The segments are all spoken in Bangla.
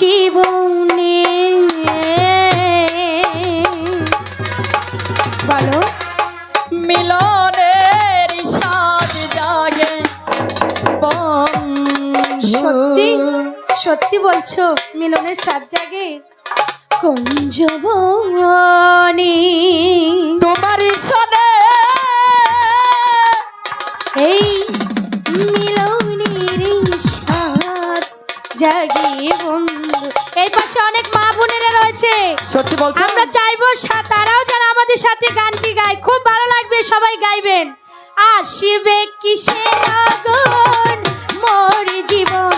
জীবনে। বলো। মিলনের সাজ জাগে সত্যি? সত্যি বলছো মিলনের সাজ জাগে? কুঞ্জবনে তোমার সদে এই মিলনের সাজ জাগে বন্ধু। এই পাশে অনেক মা বোনেরা রয়েছে। সত্যি বলছো? আমরা চাইব তারাও যারা আমাদের সাথে গানটি গায়। খুব ভালো লাগবে সবাই গাইবেন। আসিবে কিসে আগুন? মোর জীবন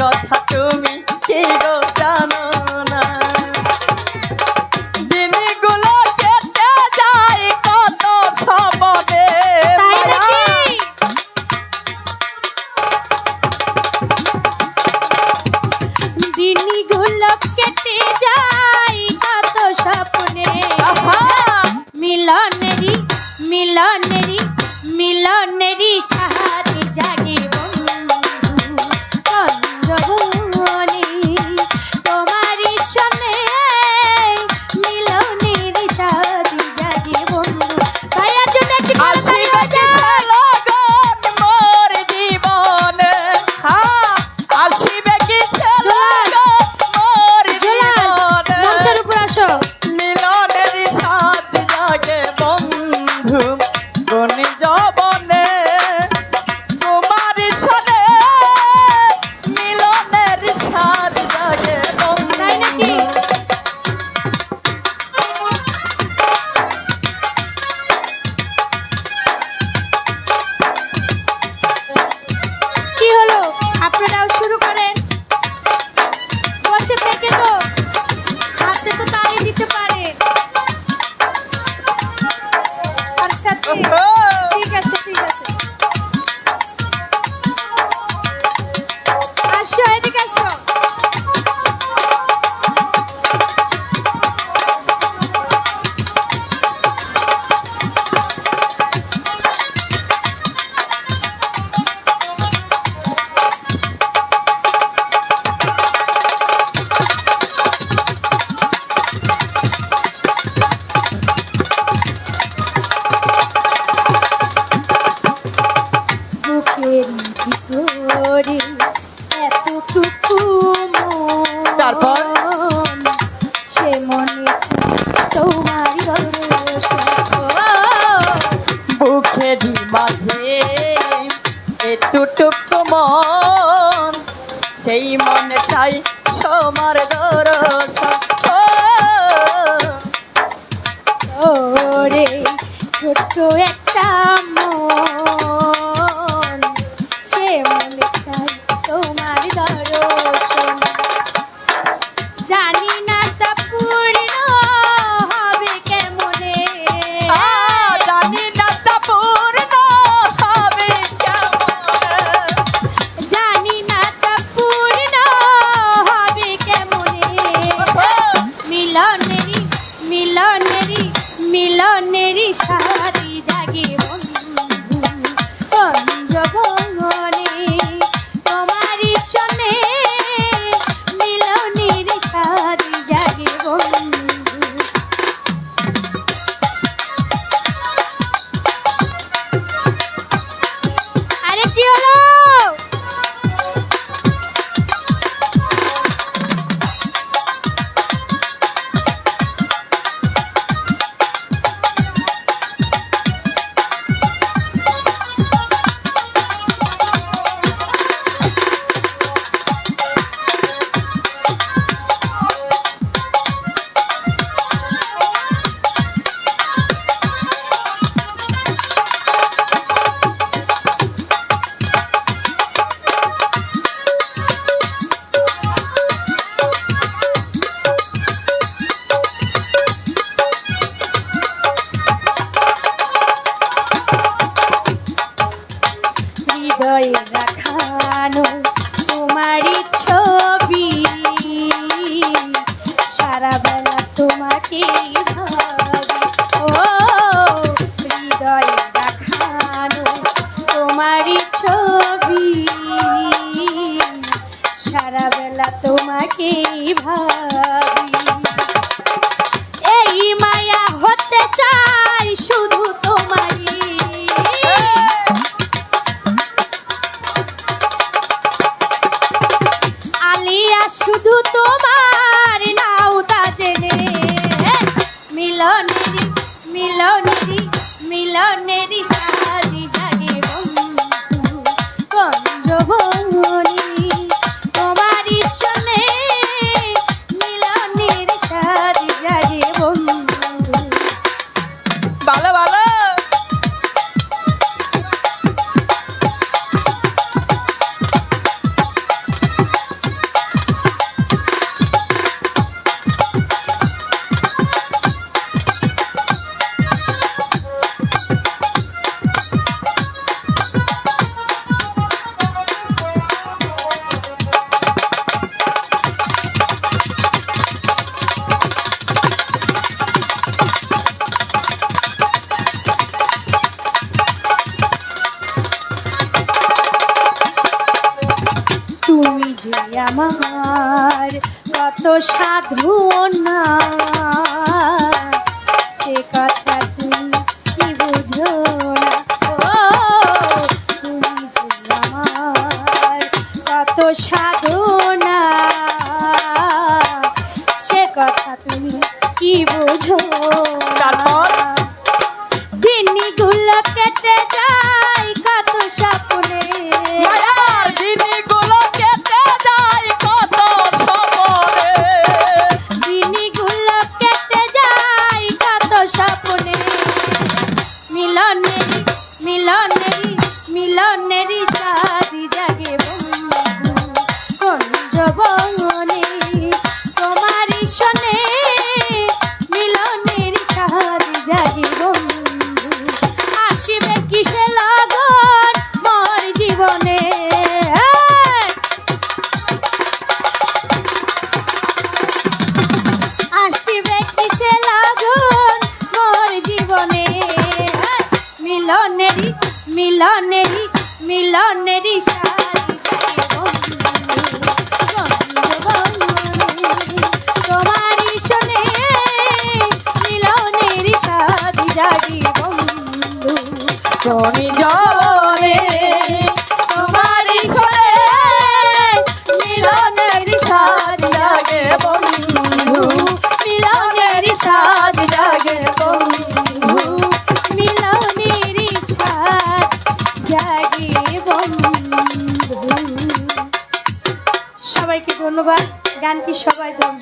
কথা তুমি pressure. ওরে ছোট্ট একটা মন।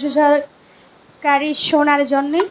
ধৈর্য সহকারী শোনার জন্যই